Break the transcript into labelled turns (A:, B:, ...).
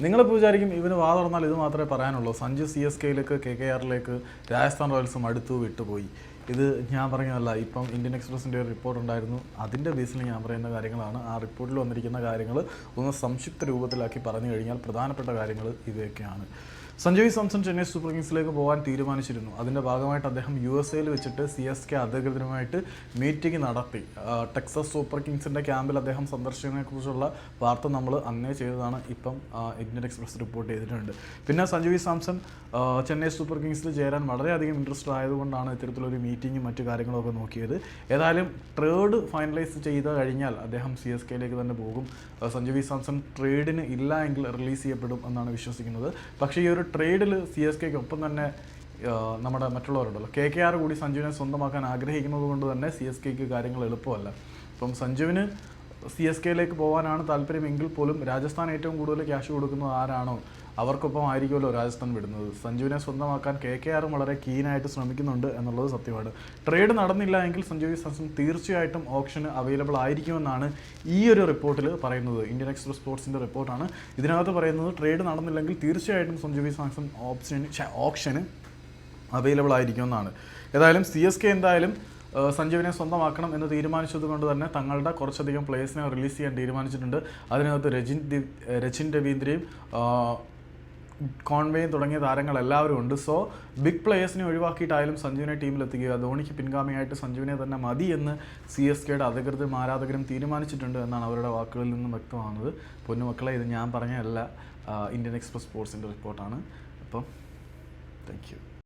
A: നിങ്ങളിപ്പോൾ വിചാരിക്കും ഇവന് വാ തുറന്നാൽ ഇത് മാത്രമേ പറയാനുള്ളൂ. സഞ്ജു സി എസ് കെയിലേക്ക് കെ കെ ആറിലേക്ക് രാജസ്ഥാൻ റോയൽസും അടുത്തു വിട്ടുപോയി. ഇത് ഞാൻ പറഞ്ഞതല്ല ഇപ്പം ഇന്ത്യൻ എക്സ്പ്രസിന്റെ ഒരു റിപ്പോർട്ട് ഉണ്ടായിരുന്നു. അതിന്റെ ബേസിൽ ഞാൻ പറയുന്ന കാര്യങ്ങളാണ്. ആ റിപ്പോർട്ടിൽ വന്നിരിക്കുന്ന കാര്യങ്ങൾ ഒന്ന് സംക്ഷിപ്ത രൂപത്തിലാക്കി പറഞ്ഞു കഴിഞ്ഞാൽ പ്രധാനപ്പെട്ട കാര്യങ്ങൾ ഇവയൊക്കെയാണ്. സഞ്ജയ് സാംസൺ ചെന്നൈ സൂപ്പർ കിങ്സിലേക്ക് പോകാൻ തീരുമാനിച്ചിരുന്നു. അതിന്റെ ഭാഗമായിട്ട് അദ്ദേഹം യു എസ് എയിൽ വെച്ചിട്ട് സി എസ് കെ അധികൃതരുമായിട്ട് മീറ്റിംഗ് നടത്തി. ടെക്സസ് സൂപ്പർ കിങ്സിന്റെ ക്യാമ്പിൽ അദ്ദേഹം സന്ദർശിച്ചതിനെക്കുറിച്ചുള്ള വാർത്ത നമ്മൾ അന്നേ ചെയ്തതാണ്. ഇപ്പം ഇന്ത്യൻ എക്സ്പ്രസ് റിപ്പോർട്ട് ചെയ്തിട്ടുണ്ട്. പിന്നെ സഞ്ജയ് സാംസൺ ചെന്നൈ സൂപ്പർ കിങ്സിൽ ചേരാൻ വളരെയധികം ഇൻട്രസ്റ്റഡ് ആയതുകൊണ്ടാണ് ഇത്തരത്തിലൊരു മീറ്റിങ്ങും മറ്റു കാര്യങ്ങളൊക്കെ നോക്കിയത്. ഏതായാലും ട്രേഡ് ഫൈനലൈസ് ചെയ്ത് കഴിഞ്ഞാൽ അദ്ദേഹം സി എസ് കെയിലേക്ക് തന്നെ പോകും. സഞ്ജയ് സാംസൺ ട്രേഡിന് ഇല്ല എങ്കിൽ റിലീസ് ചെയ്യപ്പെടും എന്നാണ് വിശ്വസിക്കുന്നത്. പക്ഷേ ഈ ഒരു ട്രേഡിൽ സി എസ് കെക്ക് ഒപ്പം തന്നെ നമ്മുടെ മറ്റുള്ളവരുണ്ടല്ലോ. കെ കെ ആർ കൂടി സഞ്ജുവിനെ സ്വന്തമാക്കാൻ ആഗ്രഹിക്കുന്നത് കൊണ്ട് തന്നെ സി എസ് കെക്ക് കാര്യങ്ങൾ എളുപ്പമല്ല. ഇപ്പം സഞ്ജുവിന് സി എസ് കെയിലേക്ക് പോകാനാണ് താല്പര്യമെങ്കിൽ പോലും രാജസ്ഥാൻ ഏറ്റവും കൂടുതൽ ക്യാഷ് കൊടുക്കുന്നത് ആരാണോ അവർക്കൊപ്പം ആയിരിക്കുമല്ലോ രാജസ്ഥാൻ വിടുന്നത്. സഞ്ജുവിനെ സ്വന്തമാക്കാൻ കെ കെ ആറും വളരെ കീനായിട്ട് ശ്രമിക്കുന്നുണ്ട് എന്നുള്ളത് സത്യമാണ്. ട്രേഡ് നടന്നില്ല എങ്കിൽ സഞ്ജു സാംസൺ തീർച്ചയായിട്ടും ഓപ്ഷന് അവൈലബിൾ ആയിരിക്കുമെന്നാണ് ഈ ഒരു റിപ്പോർട്ടിൽ പറയുന്നത്. ഇന്ത്യൻ എക്സ്പ്രസ് സ്പോർട്സിന്റെ റിപ്പോർട്ടാണ്. ഇതിനകത്ത് പറയുന്നത് ട്രേഡ് നടന്നില്ലെങ്കിൽ തീർച്ചയായിട്ടും സഞ്ജു സാംസൺ ഓപ്ഷന് ഓപ്ഷന് അവൈലബിൾ ആയിരിക്കുമെന്നാണ്. ഏതായാലും സി എസ് കെ എന്തായാലും സഞ്ജുവിനെ സ്വന്തമാക്കണം എന്ന് തീരുമാനിച്ചത് കൊണ്ട് തന്നെ തങ്ങളുടെ കുറച്ചധികം പ്ലേയേഴ്സിനെ റിലീസ് ചെയ്യാൻ തീരുമാനിച്ചിട്ടുണ്ട്. അതിനകത്ത് രജിൻ രജിൻ രവീന്ദ്രയും കോൺവേയും തുടങ്ങിയ താരങ്ങൾ എല്ലാവരും ഉണ്ട്. സോ ബിഗ് പ്ലേയേഴ്സിനെ ഒഴിവാക്കിയിട്ടായാലും സഞ്ജുവിനെ ടീമിലെത്തിക്കുക ധോണിക്ക് പിൻഗാമിയായിട്ട് സഞ്ജുവിനെ തന്നെ മതി എന്ന് സി എസ് കെയുടെ അധികൃതരും ആരാധകരും തീരുമാനിച്ചിട്ടുണ്ട് എന്നാണ് അവരുടെ വാക്കുകളിൽ നിന്നും വ്യക്തമാകുന്നത്. പൊന്നുമക്കളെ ഇത് ഞാൻ പറഞ്ഞതല്ല. എല്ലാ ഇന്ത്യൻ എക്സ്പ്രസ് സ്പോർട്സിന്റെ റിപ്പോർട്ടാണ് അപ്പം താങ്ക് യു